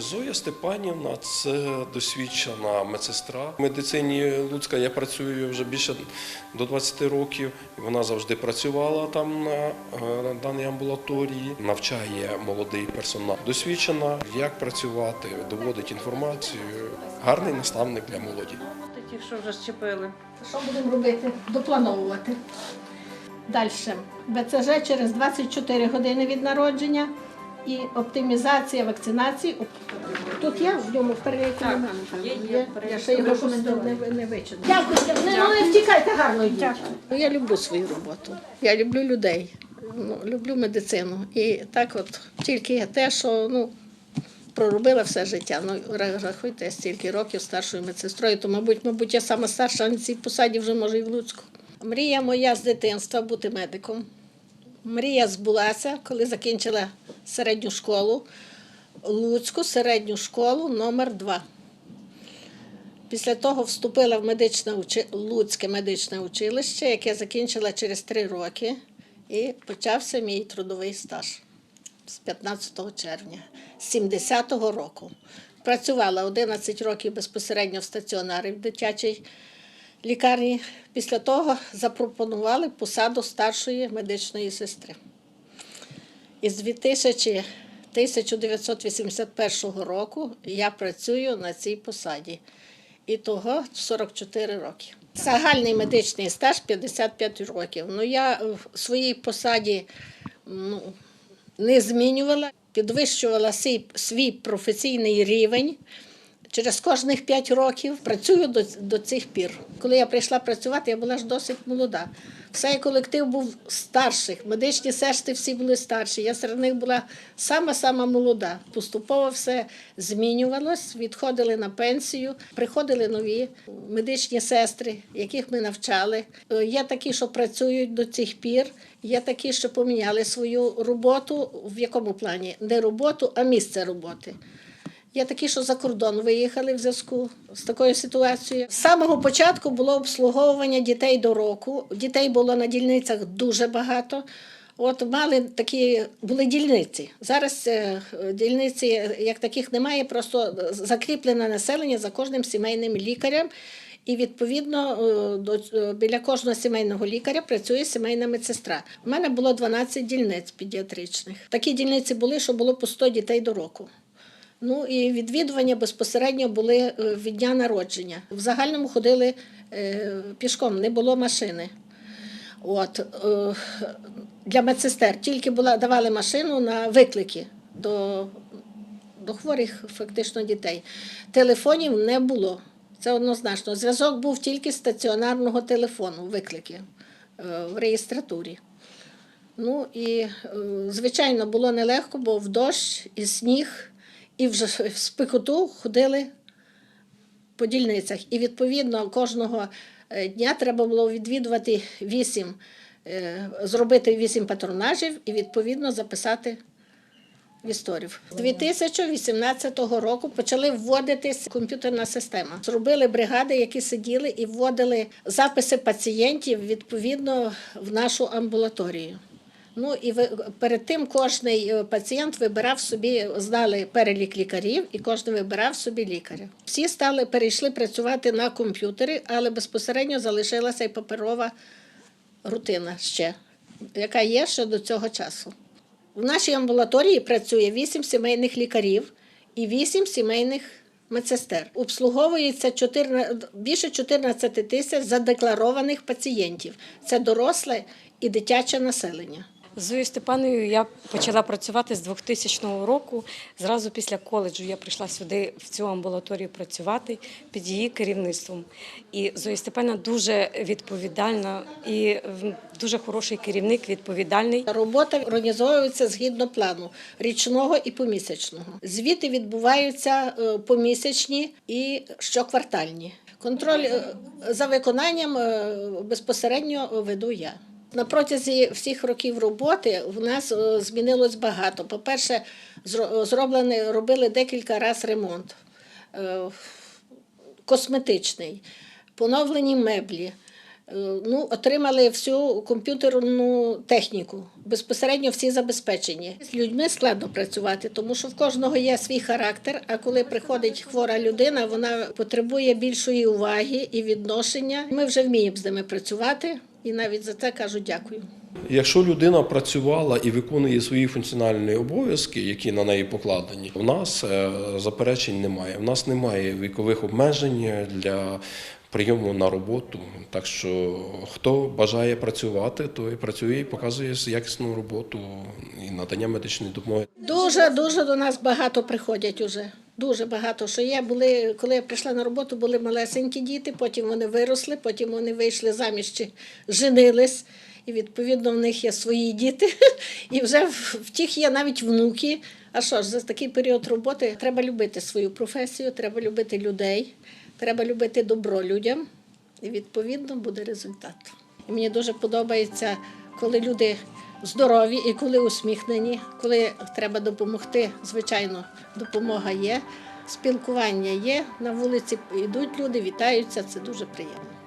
Зоя Степанівна це досвідчена медсестра. В медицині Луцька я працюю вже більше до 20 років. Вона завжди працювала там на, е, на даній амбулаторії, навчає молодий персонал. Досвідчена, як працювати, доводить інформацію. Гарний наставник для молоді. Ті, що вже щепили. Що будемо робити? Доплановувати. Далі. БЦЖ через 24 години від народження і оптимізація вакцинації. Тут є в ньому в переліку Так, немає, є. Я ще його не, не, не вичину. Дякую, не, ну, не втікайте гарно йдіть. Ну, Я люблю свою роботу. Я люблю людей. Ну, люблю медицину. І так от тільки те, що ну, проробила все життя. Ну, ра- рахуйте, стільки років старшою медсестрою, то, мабуть, мабуть, я сама старша на цій посаді вже може і в Луцьку. Мрія моя з дитинства бути медиком. Мрія збулася, коли закінчила середню школу, Луцьку середню школу номер 2 Після того вступила в медичне учи... Луцьке медичне училище, яке закінчила через три роки, і почався мій трудовий стаж з 15 червня, з 70-го року. Працювала 11 років безпосередньо в стаціонарі в дитячій лікарні. Після того запропонували посаду старшої медичної сестри. Із 2000 1981 року я працюю на цій посаді. І того 44 роки. Загальний медичний стаж 55 років. Ну, я в своїй посаді ну, не змінювала, підвищувала свій професійний рівень. Через кожних 5 років працюю до, до цих пір. Коли я прийшла працювати, я була ж досить молода. Все колектив був старших, медичні сестри всі були старші. Я серед них була сама-сама молода. Поступово все змінювалось, відходили на пенсію, приходили нові медичні сестри, яких ми навчали. Е, Є такі, що працюють до цих пір, є такі, що поміняли свою роботу. В якому плані? Не роботу, а місце роботи. Є такі, що за кордон виїхали в зв'язку з такою ситуацією. З самого початку було обслуговування дітей до року. Дітей було на дільницях дуже багато. От мали такі були дільниці. Зараз е, дільниці як таких немає, просто закріплене населення за кожним сімейним лікарем. І відповідно е, до е, біля кожного сімейного лікаря працює сімейна медсестра. У мене було 12 дільниць педіатричних. Такі дільниці були, що було по 100 дітей до року. Ну і відвідування безпосередньо були е, від дня народження. В загальному ходили е, пішком, не було машини. От, е, для медсестер тільки була, давали машину на виклики до, до хворих фактично дітей. Телефонів не було. Це однозначно. Зв'язок був тільки з стаціонарного телефону, виклики в реєстратурі. Ну і, звичайно, було нелегко, бо в дощ і сніг, і вже в спекоту ходили по дільницях. І відповідно кожного е, дня треба було відвідувати вісім, е, зробити вісім патронажів і відповідно записати вісторів. З 2018 року почали вводитись комп'ютерна система. Зробили бригади, які сиділи і вводили записи пацієнтів відповідно в нашу амбулаторію. Ну і ви перед тим кожний пацієнт вибирав собі, знали перелік лікарів, і кожен вибирав собі лікаря. Всі стали перейшли працювати на комп'ютері, але безпосередньо залишилася і паперова рутина ще, яка є ще до цього часу. В нашій амбулаторії працює 8 сімейних лікарів і 8 сімейних медсестер. Обслуговується 14, більше 14 тисяч задекларованих пацієнтів. Це доросле і дитяче населення. З Зоєю Степаною я почала працювати з 2000 року. Зразу після коледжу я прийшла сюди в цю амбулаторію працювати під її керівництвом. І Зоя Степанівна дуже відповідальна і дуже хороший керівник, відповідальний. Робота організовується згідно плану річного і помісячного. Звіти відбуваються е, помісячні і щоквартальні. Контроль е, за виконанням е, безпосередньо веду я. На протязі всіх років роботи в нас е, змінилось багато. По-перше, зро- зроблений, робили декілька разів ремонт е, косметичний, поновлені меблі. Е, Ну, отримали всю комп'ютерну техніку, безпосередньо всі забезпечені. З людьми складно працювати, тому що в кожного є свій характер. А коли приходить хвора людина, вона потребує більшої уваги і відношення. Ми вже вміємо з ними працювати, і навіть за це кажу дякую. Якщо людина працювала і виконує свої функціональні обов'язки, які на неї покладені, в нас е, заперечень немає. В нас немає вікових обмежень для прийому на роботу. Так що хто бажає працювати, той працює і показує якісну роботу і надання медичної допомоги. Дуже дуже до нас багато приходять уже. Дуже багато що є. Були, коли я прийшла на роботу, були малесенькі діти, потім вони виросли, потім вони вийшли заміж чи женились. І відповідно в них є свої діти, і вже в тих є навіть внуки. А що ж, за такий період роботи треба любити свою професію, треба любити людей, треба любити добро людям, і відповідно буде результат. І мені дуже подобається, коли люди здорові і коли усміхнені, коли треба допомогти. Звичайно, допомога є, спілкування є. На вулиці йдуть люди, вітаються. Це дуже приємно.